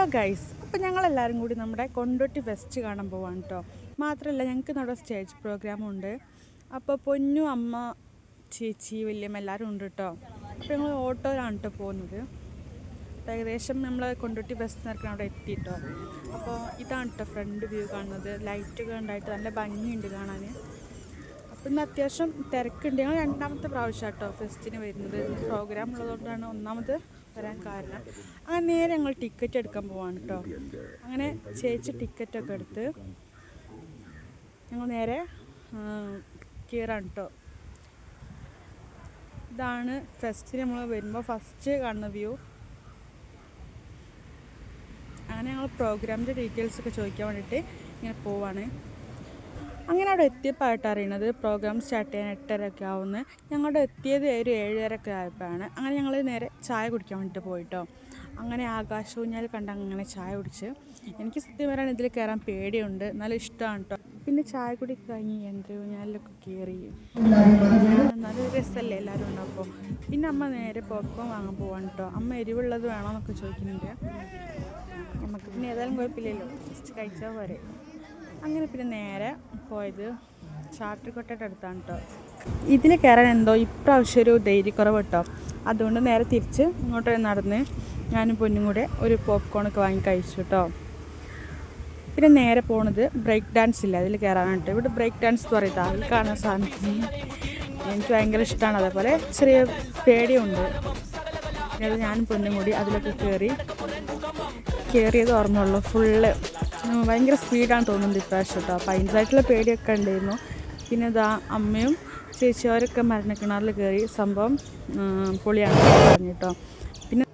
Hello guys അപ്പോൾ ഞങ്ങളെല്ലാവരും കൂടി നമ്മുടെ കൊണ്ടോട്ടി ഫെസ്റ്റ് കാണാൻ പോവാണ് കേട്ടോ മാത്രമല്ല ഞങ്ങൾക്ക് നമ്മുടെ സ്റ്റേജ് പ്രോഗ്രാം ഉണ്ട്. അപ്പോൾ പൊന്നു അമ്മ ചേച്ചി വല്യമ്മ എല്ലാവരും ഉണ്ട് കേട്ടോ അപ്പോൾ ഞങ്ങൾ ഓട്ടോയിലാണ് കേട്ടോ പോകുന്നത്. ഏകദേശം നമ്മൾ കൊണ്ടോട്ടി ഫെസ്റ്റ് നടക്കുന്ന അവിടെ എത്തി കേട്ടോ അപ്പോൾ ഇതാണ് കേട്ടോ ഫ്രണ്ട് വ്യൂ കാണുന്നത്. ലൈറ്റൊക്കെ ഉണ്ടായിട്ട് നല്ല ഭംഗിയുണ്ട് കാണാൻ ഇന്ന് അത്യാവശ്യം തിരക്കുണ്ട്. ഞങ്ങൾ രണ്ടാമത്തെ പ്രാവശ്യം കേട്ടോ ഫെസ്റ്റിന് വരുന്നത്. പ്രോഗ്രാം ഉള്ളതുകൊണ്ടാണ് ഒന്നാമത് വരാൻ കാരണം. അങ്ങനെ നേരെ ഞങ്ങൾ ടിക്കറ്റ് എടുക്കാൻ പോവാണ് കേട്ടോ അങ്ങനെ ചേച്ചി ടിക്കറ്റൊക്കെ എടുത്ത് ഞങ്ങൾ നേരെ കയറാണ് കേട്ടോ ഇതാണ് ഫെസ്റ്റിന് നമ്മൾ വരുമ്പോൾ ഫസ്റ്റ് കാണുന്ന വ്യൂ അങ്ങനെ ഞങ്ങൾ പ്രോഗ്രാമിന്റെ ഡീറ്റെയിൽസ് ഒക്കെ ചോദിക്കാൻ വേണ്ടിയിട്ട് ഇങ്ങനെ പോവാണ്. അങ്ങനെ അവിടെ എത്തിയപ്പോഴായിട്ട് അറിയണത്? പ്രോഗ്രാം സ്റ്റാർട്ട് ചെയ്യാൻ എട്ടരയൊക്കെ ആവുമെന്ന് ഞങ്ങളുടെ എത്തിയത് ഒരു ഏഴരയൊക്കെ ആയപ്പോഴാണ്. അങ്ങനെ ഞങ്ങൾ നേരെ ചായ കുടിക്കാൻ വേണ്ടിയിട്ട് പോയിട്ടോ. അങ്ങനെ ആകാശകുഞ്ഞാൽ കണ്ട അങ്ങനെ ചായ കുടിച്ച്. എനിക്ക് സത്യം പറയാൻ ഇതിൽ കയറാൻ പേടിയുണ്ട്. നല്ല ഇഷ്ടമാണ് കേട്ടോ പിന്നെ ചായ കുടി കഴിഞ്ഞ് യന്ത്രൂഞ്ഞാലിലൊക്കെ കയറി. നല്ല രസമല്ലേ എല്ലാവരും ഉണ്ടാകുമ്പോൾ പിന്നെ അമ്മ നേരെ പോപ്കോൺ വാങ്ങാൻ പോവാണ് കേട്ടോ അമ്മ എരിവുള്ളത് വേണമെന്നൊക്കെ ചോദിക്കുന്നുണ്ട്. നമുക്ക് പിന്നെ ഏതായാലും കുഴപ്പമില്ലല്ലോ. ജസ്റ്റ് കഴിച്ചാൽ പോരെ. അങ്ങനെ പിന്നെ നേരെ പോയത് ചാട്ടുകൊട്ടയുടെ അടുത്താണ് കേട്ടോ ഇതിൽ കയറാൻ എന്തോ ഇപ്രാവശ്യം ഒരു ധൈര്യക്കുറവ് കേട്ടോ അതുകൊണ്ട് നേരെ തിരിച്ച് ഇങ്ങോട്ട് നടന്ന് ഞാനും പൊന്നും കൂടെ ഒരു പോപ്കോണൊക്കെ വാങ്ങി കഴിച്ചു കേട്ടോ പിന്നെ നേരെ പോണത് ബ്രേക്ക് ഡാൻസ് ഇല്ല? അതിൽ കയറാനായിട്ട് ഇവിടെ ബ്രേക്ക് ഡാൻസ് എന്ന് പറയുന്നത് അതിൽ കാണാൻ സാധിക്കും എനിക്ക് ഭയങ്കര ഇഷ്ടമാണ് അതേപോലെ ചെറിയ പേടിയുണ്ട്. പിന്നെ ഞാനും പൊന്നും കൂടി അതിലൊക്കെ കയറി കയറിയത് ഓർമ്മയുള്ളൂ. ഫുള്ള് ഭയങ്കര സ്പീഡാണ് തോന്നുന്നത് ഇപ്രാവശ്യം കേട്ടോ. അപ്പോൾ അതിന്റെതായിട്ടുള്ള പേടിയൊക്കെ ഉണ്ടായിരുന്നു. പിന്നെ ഇതാ അമ്മയും ചേച്ചി അവരൊക്കെ മരണക്കിണറിൽ കയറി സംഭവം പൊളിയാണ് പറഞ്ഞു കേട്ടോ. പിന്നെ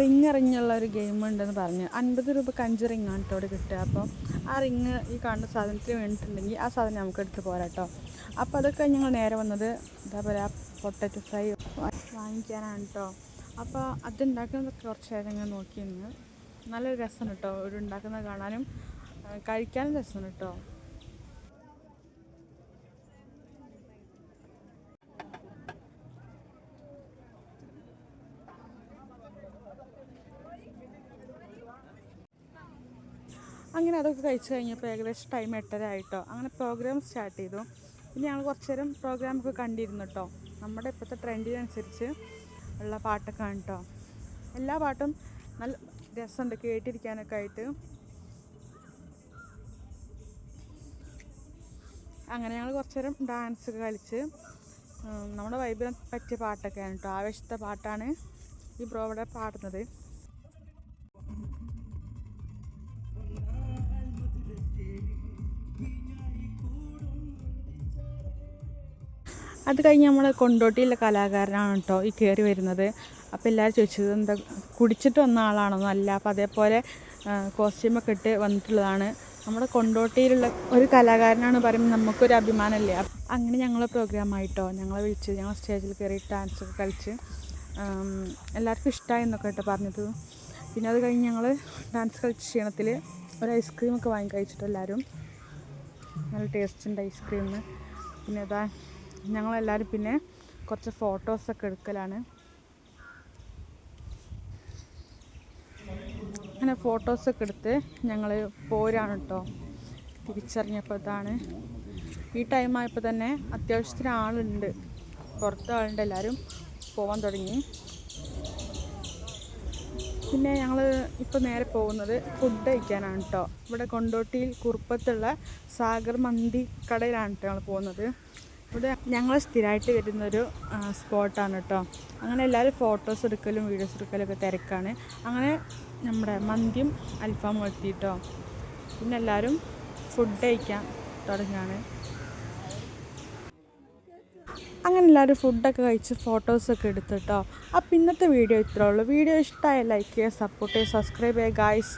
റിങ് റിങ്ങുള്ള ഒരു ഗെയിം ഉണ്ടെന്ന് പറഞ്ഞു. അൻപത് രൂപക്ക് അഞ്ച് റിങ്ങാണ് കേട്ടോ കിട്ടുക. അപ്പോൾ ആ റിങ് ഈ കാണുന്ന സാധനത്തിന് വേണ്ടിയിട്ടുണ്ടെങ്കിൽ ആ സാധനം നമുക്ക് എടുത്ത് പോരാ കേട്ടോ. അപ്പോൾ അതൊക്കെ ഞങ്ങൾ നേരെ വന്നത് എന്താ പറയുക പൊട്ടറ്റോ ഫ്രൈ വാങ്ങിക്കാനാണ് കേട്ടോ. അപ്പോൾ അതുണ്ടാക്കുന്നതൊക്കെ കുറച്ച് നേരം ഇങ്ങനെ നോക്കി നിന്ന് നല്ലൊരു രസമാണ് കേട്ടോ. ഇവിടെ ഉണ്ടാക്കുന്നത് കാണാനും കഴിക്കാനും രസമാണ് കേട്ടോ. അങ്ങനെ അതൊക്കെ കഴിച്ചു കഴിഞ്ഞപ്പോൾ ഏകദേശം ടൈം എട്ടര ആയിട്ടോ. അങ്ങനെ പ്രോഗ്രാം സ്റ്റാർട്ട് ചെയ്തു. പിന്നെ ഞങ്ങൾ കുറച്ച് നേരം പ്രോഗ്രാമൊക്കെ കണ്ടിരുന്നു കേട്ടോ. നമ്മുടെ ഇപ്പോഴത്തെ ട്രെൻഡിനനുസരിച്ച് ഉള്ള പാട്ടൊക്കെ ആണ് കേട്ടോ. എല്ലാ പാട്ടും നല്ല രസമുണ്ട് കേട്ടിരിക്കാനൊക്കെ ആയിട്ട്. അങ്ങനെ ഞങ്ങൾ കുറച്ച് നേരം ഡാൻസ് കളിച്ച് നമ്മുടെ വൈബിനെ പറ്റിയ പാട്ടൊക്കെയാണ് കേട്ടോ ആവേശത്തെ പാട്ടാണ് ഈ ബ്രോ ഇവിടെ പാടുന്നത്. അത് കഴിഞ്ഞ് നമ്മൾ കൊണ്ടോട്ടിയിലെ കലാകാരനാണ് കേട്ടോ ഈ കയറി വരുന്നത്. അപ്പോൾ എല്ലാവരും ചോദിച്ചത് എന്താ കുടിച്ചിട്ട് വന്ന ആളാണെന്നോ അല്ല. അപ്പോൾ അതേപോലെ കോസ്റ്റ്യൂമൊക്കെ ഇട്ട് വന്നിട്ടുള്ളതാണ്. നമ്മുടെ കൊണ്ടോട്ടിയിലുള്ള ഒരു കലാകാരനാണ് പറയുമ്പോൾ നമുക്കൊരു അഭിമാനമല്ലേ? അങ്ങനെ ഞങ്ങൾ പ്രോഗ്രാം ആയിട്ടോ ഞങ്ങളെ വിളിച്ച് ഞങ്ങൾ സ്റ്റേജിൽ കയറി ഡാൻസ് ഒക്കെ കളിച്ച് എല്ലാവർക്കും ഇഷ്ടമായി എന്നൊക്കെ കേട്ടോ പറഞ്ഞത്. പിന്നെ അത് കഴിഞ്ഞ് ഞങ്ങൾ ഡാൻസ് കളിച്ച ക്ഷീണത്തിൽ ഒരു ഐസ്ക്രീമൊക്കെ വാങ്ങി കഴിച്ചിട്ട് എല്ലാവരും. നല്ല ടേസ്റ്റ് ഉണ്ട് ഐസ്ക്രീം പിന്നെ ഇതാ ഞങ്ങളെല്ലാവരും പിന്നെ കുറച്ച് ഫോട്ടോസൊക്കെ എടുക്കലാണ്. അങ്ങനെ ഫോട്ടോസൊക്കെ എടുത്ത് ഞങ്ങൾ പോരാണ് കേട്ടോ തിരിച്ചറിഞ്ഞപ്പോൾ ഇതാണ്. ഈ ടൈം ആയപ്പോൾ തന്നെ അത്യാവശ്യത്തിന് ആളുണ്ട്. പുറത്ത് ആളുണ്ട് എല്ലാവരും പോകാൻ തുടങ്ങി. പിന്നെ ഞങ്ങൾ ഇപ്പോൾ നേരെ പോകുന്നത് ഫുഡ് കഴിക്കാനാണ് കേട്ടോ ഇവിടെ കൊണ്ടോട്ടിയിൽ കുറുപ്പത്തുള്ള സാഗർ മന്തി കടയിലാണ് കേട്ടോ ഞങ്ങൾ പോകുന്നത്. ഇവിടെ ഞങ്ങൾ സ്ഥിരമായിട്ട് വരുന്നൊരു സ്പോട്ടാണ് കേട്ടോ അങ്ങനെ എല്ലാവരും ഫോട്ടോസ് എടുക്കലും വീഡിയോസ് എടുക്കലും ഒക്കെ തിരക്കാണ്. അങ്ങനെ നമ്മുടെ മന്തിയും അൽഫാമും എത്തിയിട്ടോ പിന്നെ എല്ലാവരും ഫുഡ് കഴിക്കാൻ തുടങ്ങുകയാണ്. അങ്ങനെ എല്ലാവരും ഫുഡൊക്കെ കഴിച്ച് ഫോട്ടോസൊക്കെ എടുത്തിട്ടോ. അപ്പം ഇന്നത്തെ വീഡിയോ ഇത്രേ ഉള്ളൂ. വീഡിയോ ഇഷ്ടമായ ലൈക്ക് ചെയ്യുക സപ്പോർട്ട് ചെയ്യുക സബ്സ്ക്രൈബ് ചെയ്യുക ഗായ്സ്